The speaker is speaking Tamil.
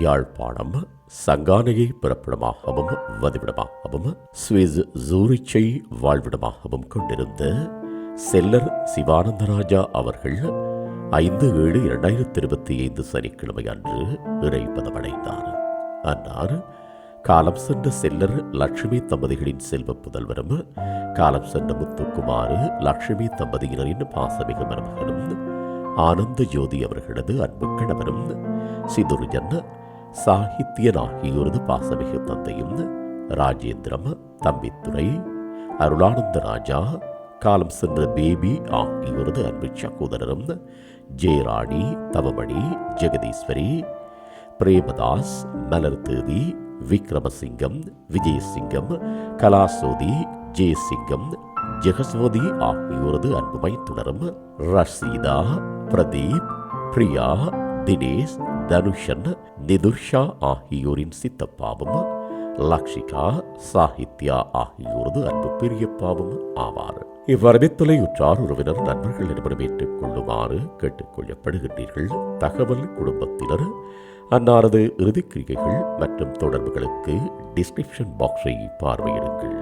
யாழ்ப்பாணம் சங்கானையை பிறப்பிடமாகவும் வதிவிடமாகவும் சுவிஸ் ஜூரிச்சை வாழ்விடமாகவும் கொண்டிருந்த செல்லர் சிவானந்தராஜா அவர்கள் ஐந்து ஏழு இரண்டாயிரத்தி இருபத்தி ஐந்து சனிக்கிழமை அன்று இறைப்பதமடைந்தார் அன்னார் காலம் சென்ற செல்லர் லட்சுமி தம்பதிகளின் செல்வ புதல்வரும் காலம் சென்ற முத்துக்குமாறு லட்சுமி தம்பதியினரின் பாசமிக மருமகனும் ஆனந்த ஜோதி அவர்களது அன்பு கணவரும் சிதுர்ஜன் சாகித்யன் ஆகியோரது பாசமிகு தந்தையும் ராஜேந்திரம் தம்பித்துறை அருளானந்த ராஜா காலம் சென்ற பேபி ஆகியோரது அன்பு சகோதரரும் ஜெயராணி தவமணி ஜெகதீஸ்வரி பிரேமதாஸ் மலர்தேதி விக்ரமசிங்கம் விஜயசிங்கம் கலாசோதி ஜெயசிங்கம் ஜெகசோதி ஆகியோரது அன்புமை தொடரும் ரஷீதா பிரதீப் பிரியா தினேஷ் தனுஷன் நிதுர்ஷா ஆகியோரின் சித்தப்பாவும் லக்ஷிகா சாகித்யா ஆகியோரது அன்பு பெரியப்பாவும் ஆவார். இவ்வரவித்தலை உற்றார் உறவினர் நண்பர்களிடமிடம் ஏற்றுக் கொள்ளுமாறு கேட்டுக்கொள்ளப்படுகின்றீர்கள். தகவல் குடும்பத்தினர் அன்னாரது இறுதிக்கிரிகைகள் மற்றும் தொடர்புகளுக்கு டிஸ்கிரிப்ஷன் பாக்ஸை பார்வையிடுங்கள்.